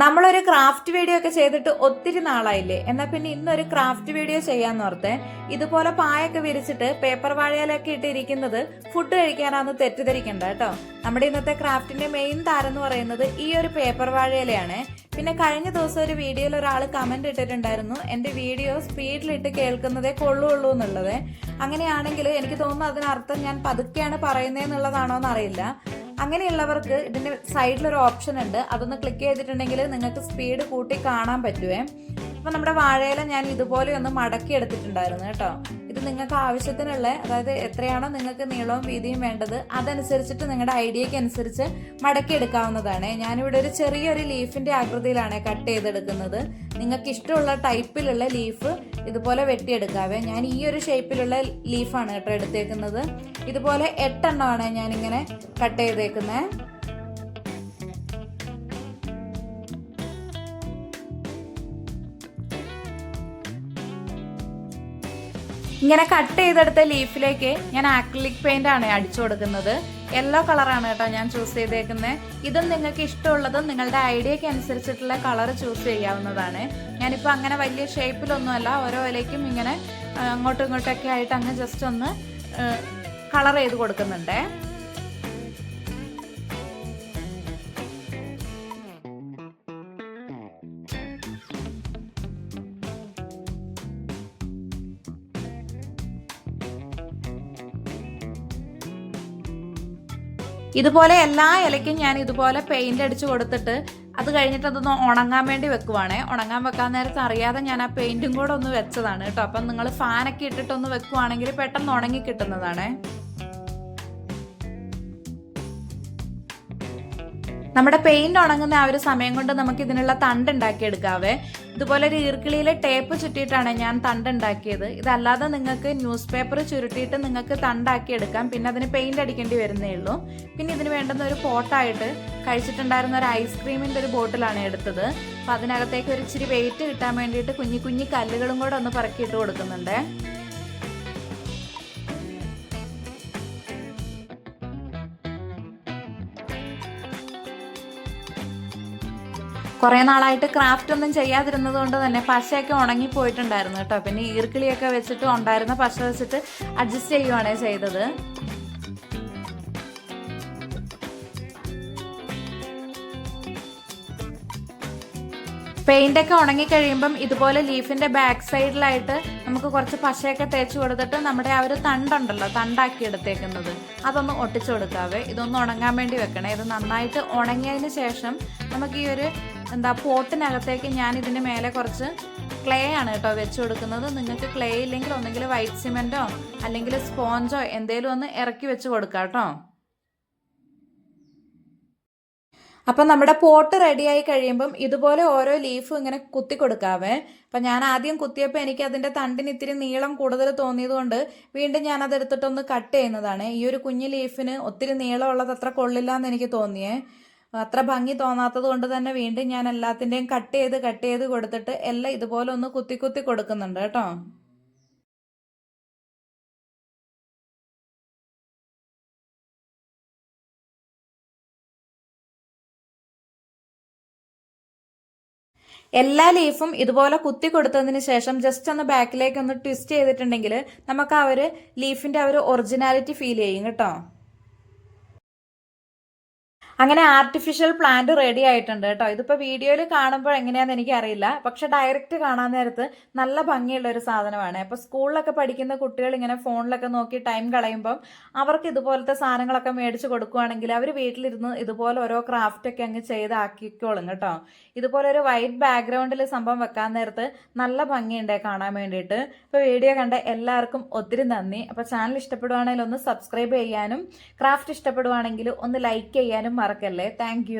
നമ്മളൊരു craft video ഒക്കെ ചെയ്തിട്ട് ഒത്തിരി നാളായില്ലേ? എന്നാൽ പിന്നെ ഇന്നൊരു ക്രാഫ്റ്റ് വീഡിയോ ചെയ്യാന്ന് ഓർത്തെ. ഇതുപോലെ പായൊക്കെ വിരിച്ചിട്ട് പേപ്പർ വാഴയിലൊക്കെ ഇട്ടിരിക്കുന്നത് ഫുഡ് കഴിക്കാനാന്ന് തെറ്റിദ്ധരിക്കണ്ട കേട്ടോ. നമ്മുടെ ഇന്നത്തെ ക്രാഫ്റ്റിന്റെ മെയിൻ താരം എന്ന് പറയുന്നത് ഈ ഒരു പേപ്പർ വാഴയിലയാണ്. പിന്നെ കഴിഞ്ഞ ദിവസം ഒരു വീഡിയോയിൽ ഒരാൾ കമന്റ് ഇട്ടിട്ടുണ്ടായിരുന്നു. എന്റെ വീഡിയോ സ്പീഡിലിട്ട് കേൾക്കുന്നതേ കൊള്ളുള്ളൂ എന്നുള്ളത്. അങ്ങനെയാണെങ്കിൽ എനിക്ക് തോന്നുന്നു അതിനർത്ഥം ഞാൻ പതുക്കെയാണ് പറയുന്നതെന്നുള്ളതാണോ എന്നറിയില്ല അങ്ങനെയുള്ളവർക്ക് ഇതിന്റെ സൈഡിൽ ഒരു ഓപ്ഷൻ ഉണ്ട്. അതൊന്ന് ക്ലിക്ക് ചെയ്തിട്ടുണ്ടെങ്കിൽ നിങ്ങൾക്ക് സ്പീഡ് കൂട്ടി കാണാൻ പറ്റുവേ. അപ്പൊ നമ്മുടെ വാഴയില ഞാൻ ഇതുപോലെ ഒന്ന് മടക്കി എടുത്തിട്ടുണ്ടായിരുന്നു കേട്ടോ. നിങ്ങൾക്ക് ആവശ്യത്തിനുള്ള അതായത് എത്രയാണോ നിങ്ങൾക്ക് നീളവും വീതിയും വേണ്ടത് അതനുസരിച്ചിട്ട് നിങ്ങളുടെ ഐഡിയക്ക് അനുസരിച്ച് മടക്കി എടുക്കാവുന്നതാണ്. ഞാനിവിടെ ഒരു ചെറിയൊരു ലീഫിന്റെ ആകൃതിയിലാണ് കട്ട് ചെയ്തെടുക്കുന്നത്. നിങ്ങൾക്ക് ഇഷ്ടമുള്ള ടൈപ്പിലുള്ള ലീഫ് ഇതുപോലെ വെട്ടിയെടുക്കാവേ. ഞാൻ ഈ ഒരു ഷേപ്പിലുള്ള ലീഫാണ് കേട്ടോ എടുത്തേക്കുന്നത്. ഇതുപോലെ എട്ടെണ്ണമാണ് ഞാനിങ്ങനെ കട്ട് ചെയ്തേക്കുന്നത് ഇങ്ങനെ കട്ട് ചെയ്തെടുത്ത ലീഫിലേക്ക് ഞാൻ ആക്രിലിക് പെയിന്റ് ആണ് അടിച്ചു കൊടുക്കുന്നത്. യെല്ലോ കളറാണ് കേട്ടോ ഞാൻ ചൂസ് ചെയ്തേക്കുന്നത് ഇതും നിങ്ങൾക്ക് ഇഷ്ടമുള്ളതും നിങ്ങളുടെ ഐഡിയക്ക് അനുസരിച്ചിട്ടുള്ള കളർ ചൂസ് ചെയ്യാവുന്നതാണ്. ഞാനിപ്പോൾ അങ്ങനെ വലിയ ഷേപ്പിലൊന്നുമല്ല ഓരോ ഇലയ്ക്കും ഇങ്ങനെ അങ്ങോട്ടും ഇങ്ങോട്ടൊക്കെ ആയിട്ട് അങ്ങ് ജസ്റ്റ് ഒന്ന് കളർ ചെയ്ത് കൊടുക്കുന്നുണ്ടേ. ഇതുപോലെ എല്ലാ ഇലയ്ക്കും ഞാൻ ഇതുപോലെ പെയിന്റ് അടിച്ച് കൊടുത്തിട്ട് അത് കഴിഞ്ഞിട്ട് അതൊന്ന് ഉണങ്ങാൻ വേണ്ടി വെക്കുവാണേ. ഉണങ്ങാൻ വെക്കാൻ നേരത്ത് അറിയാതെ ഞാൻ ആ പെയിന്റും കൂടെ ഒന്ന് വെച്ചതാണ് കേട്ടോ. അപ്പം നിങ്ങൾ ഫാനൊക്കെ ഇട്ടിട്ടൊന്ന് വെക്കുവാണെങ്കിൽ പെട്ടെന്ന് ഉണങ്ങി കിട്ടുന്നതാണേ. നമ്മുടെ പെയിന്റ് ഉണങ്ങുന്ന ആ ഒരു സമയം കൊണ്ട് നമുക്ക് ഇതിനുള്ള തണ്ട് ഉണ്ടാക്കിയെടുക്കാവേ ഇതുപോലെ ഒരു ഈർക്കിളിയിലെ ടേപ്പ് ചുറ്റിയിട്ടാണ് ഞാൻ തണ്ട് ഉണ്ടാക്കിയത്. ഇതല്ലാതെ നിങ്ങൾക്ക് ന്യൂസ് പേപ്പർ ചുരുട്ടിയിട്ട് നിങ്ങൾക്ക് തണ്ടാക്കി എടുക്കാം. പിന്നെ അതിന് പെയിന്റ് അടിക്കേണ്ടി വരുന്നേ ഉള്ളൂ. പിന്നെ ഇതിന് വേണ്ടുന്ന ഒരു പോട്ടായിട്ട് കഴിച്ചിട്ടുണ്ടായിരുന്ന ഒരു ഐസ്ക്രീമിന്റെ ഒരു ബോട്ടിലാണ് എടുത്തത്. അപ്പൊ അതിനകത്തേക്ക് ഒരു ഇച്ചിരി വെയിറ്റ് കിട്ടാൻ വേണ്ടിയിട്ട് കുഞ്ഞി കുഞ്ഞി കല്ലുകളും കൂടെ ഒന്ന് പറക്കിയിട്ട് കൊടുക്കുന്നുണ്ട്. കുറേ നാളായിട്ട് ക്രാഫ്റ്റ് ഒന്നും ചെയ്യാതിരുന്നത് കൊണ്ട് തന്നെ പശയൊക്കെ ഉണങ്ങിപ്പോയിട്ടുണ്ടായിരുന്നു കേട്ടോ. പിന്നെ ഈർക്കിളിയൊക്കെ വെച്ചിട്ട് ഉണ്ടായിരുന്ന പശ വെച്ചിട്ട് അഡ്ജസ്റ്റ് ചെയ്യുവാണ് ചെയ്തത്. ഒക്കെ ഉണങ്ങി കഴിയുമ്പം ഇതുപോലെ ലീഫിന്റെ ബാക്ക് സൈഡിലായിട്ട് നമുക്ക് കുറച്ച് പശയൊക്കെ തേച്ച് കൊടുത്തിട്ട് നമ്മുടെ ആ ഒരു തണ്ടുണ്ടല്ലോ തണ്ടാക്കി എടുത്തേക്കുന്നത്. അതൊന്ന് ഒട്ടിച്ചു കൊടുക്കാവേ. ഇതൊന്ന് ഉണങ്ങാൻ വേണ്ടി വെക്കണേ. ഇത് നന്നായിട്ട് ഉണങ്ങിയതിന് ശേഷം നമുക്ക് ഈ ഒരു എന്താ പോട്ടിനകത്തേക്ക് ഞാൻ ഇതിന് മേലെ കുറച്ച് ക്ലേ ആണ് കേട്ടോ വെച്ച് കൊടുക്കുന്നത്. നിങ്ങൾക്ക് ക്ലേ ഇല്ലെങ്കിൽ ഒന്നെങ്കിൽ വൈറ്റ് സിമെന്റോ അല്ലെങ്കിൽ സ്പോഞ്ചോ എന്തേലും ഒന്ന് ഇറക്കി വെച്ച് കൊടുക്കാം കേട്ടോ. അപ്പം നമ്മുടെ പോട്ട് റെഡിയായി കഴിയുമ്പം ഇതുപോലെ ഓരോ ലീഫും ഇങ്ങനെ കുത്തി കൊടുക്കാവേ. അപ്പം ഞാൻ ആദ്യം കുത്തിയപ്പോൾ എനിക്ക് അതിന്റെ തണ്ടിന് ഇത്തിരി നീളം കൂടുതൽ തോന്നിയതുകൊണ്ട് വീണ്ടും ഞാൻ അത് എടുത്തിട്ടൊന്ന് കട്ട് ചെയ്യുന്നതാണ്. ഈ ഒരു കുഞ്ഞു ലീഫിന് ഒത്തിരി നീളമുള്ളത് അത്ര കൊള്ളില്ല എന്ന് എനിക്ക് തോന്നിയേ. അത്ര ഭംഗി തോന്നാത്തത് കൊണ്ട് തന്നെ വീണ്ടും ഞാൻ എല്ലാത്തിന്റെയും കട്ട് ചെയ്ത് കട്ട് ചെയ്ത് കൊടുത്തിട്ട് എല്ലാം ഇതുപോലെ ഒന്ന് കുത്തി കുത്തി കൊടുക്കുന്നുണ്ട് കേട്ടോ. എല്ലാ ലീഫും ഇതുപോലെ കുത്തി കൊടുത്തതിന് ശേഷം ജസ്റ്റ് ഒന്ന് ബാക്കിലേക്ക് ഒന്ന് ട്വിസ്റ്റ് ചെയ്തിട്ടുണ്ടെങ്കിൽ നമുക്ക് ആ ഒരു ലീഫിന്റെ ആ ഒരു ഒറിജിനാലിറ്റി ഫീൽ ചെയ്യും കേട്ടോ. അങ്ങനെ ആർട്ടിഫിഷ്യൽ പ്ലാന്റ് റെഡി ആയിട്ടുണ്ട് കേട്ടോ. ഇതിപ്പോൾ വീഡിയോയിൽ കാണുമ്പോൾ എങ്ങനെയാണെന്ന് എനിക്കറിയില്ല. പക്ഷെ ഡയറക്റ്റ് കാണാൻ നേരത്ത് നല്ല ഭംഗിയുള്ള ഒരു സാധനമാണ്. അപ്പോൾ സ്കൂളിലൊക്കെ പഠിക്കുന്ന കുട്ടികൾ ഇങ്ങനെ ഫോണിലൊക്കെ നോക്കി ടൈം കളയുമ്പം അവർക്ക് ഇതുപോലത്തെ സാധനങ്ങളൊക്കെ മേടിച്ച് കൊടുക്കുകയാണെങ്കിൽ അവർ വീട്ടിലിരുന്ന് ഇതുപോലെ ഓരോ ക്രാഫ്റ്റ് ഒക്കെ അങ്ങ് ചെയ്താക്കിക്കോളും കേട്ടോ. ഇതുപോലെ ഒരു വൈറ്റ് ബാക്ക്ഗ്രൗണ്ടിൽ സംഭവം വെക്കാൻ നേരത്ത് നല്ല ഭംഗിയുണ്ട് കാണാൻ വേണ്ടിയിട്ട്. ഇപ്പോൾ വീഡിയോ കണ്ട എല്ലാവർക്കും ഒത്തിരി നന്ദി. അപ്പോൾ ചാനൽ ഇഷ്ടപ്പെടുവാണെങ്കിൽ ഒന്ന് സബ്സ്ക്രൈബ് ചെയ്യാനും ക്രാഫ്റ്റ് ഇഷ്ടപ്പെടുവാണെങ്കിൽ ഒന്ന് ലൈക്ക് ചെയ്യാനും മറക്കല്ലേ? താങ്ക്